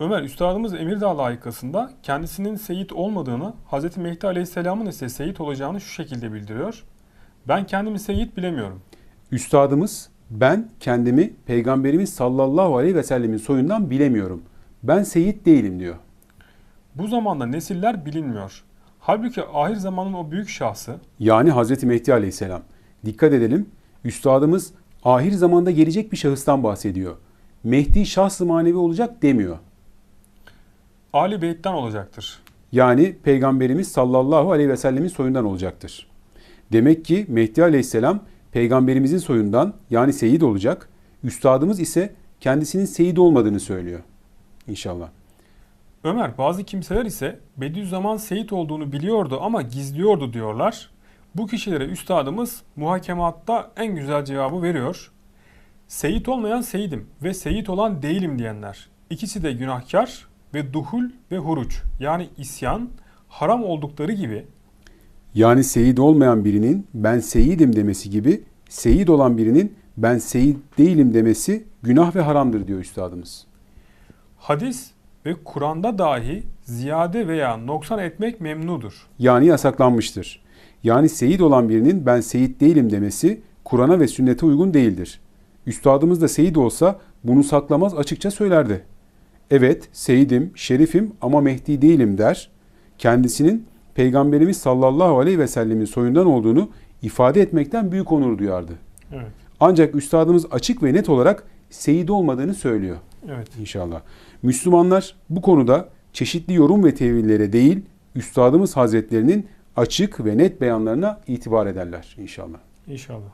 Ömer Üstadımız Emirdağ layıkasında kendisinin seyit olmadığını, Hz. Mehdi Aleyhisselam'ın ise seyit olacağını şu şekilde bildiriyor. Ben kendimi seyit bilemiyorum. Üstadımız ben kendimi Peygamberimiz sallallahu aleyhi ve sellemin soyundan bilemiyorum. Ben seyit değilim diyor. Bu zamanda nesiller bilinmiyor. Halbuki ahir zamanın o büyük şahsı, Yani Hazreti Mehdi aleyhisselam. Dikkat edelim. Üstadımız ahir zamanda gelecek bir şahıstan bahsediyor. Mehdi şahs manevi olacak demiyor. Ali Beyt'ten olacaktır. Yani Peygamberimiz sallallahu aleyhi ve sellemin soyundan olacaktır. Demek ki Mehdi aleyhisselam Peygamberimizin soyundan yani seyit olacak. Üstadımız ise kendisinin seyit olmadığını söylüyor. İnşallah. Ömer bazı kimseler ise Bediüzzaman seyit olduğunu biliyordu ama gizliyordu diyorlar. Bu kişilere üstadımız muhakematta en güzel cevabı veriyor. Seyit olmayan seyidim ve seyit olan değilim diyenler. İkisi de günahkar ve duhul ve huruç yani isyan haram oldukları gibi Yani seyit olmayan birinin ben seyidim demesi gibi seyit olan birinin ben seyit değilim demesi günah ve haramdır diyor üstadımız. hadis ve Kur'an'da dahi ziyade veya noksan etmek memnudur. Yani yasaklanmıştır. Yani seyit olan birinin ben seyit değilim demesi Kur'an'a ve sünnete uygun değildir. Üstadımız da seyit olsa bunu saklamaz açıkça söylerdi. Evet seyidim, şerifim ama Mehdi değilim der. Kendisinin Peygamberimiz sallallahu aleyhi ve sellemin soyundan olduğunu ifade etmekten büyük onur duyardı. Evet. Ancak üstadımız açık ve net olarak seyit olmadığını söylüyor Evet. inşallah. Müslümanlar bu konuda çeşitli yorum ve tevillere değil, Üstadımız Hazretlerinin açık ve net beyanlarına itibar ederler inşallah. İnşallah.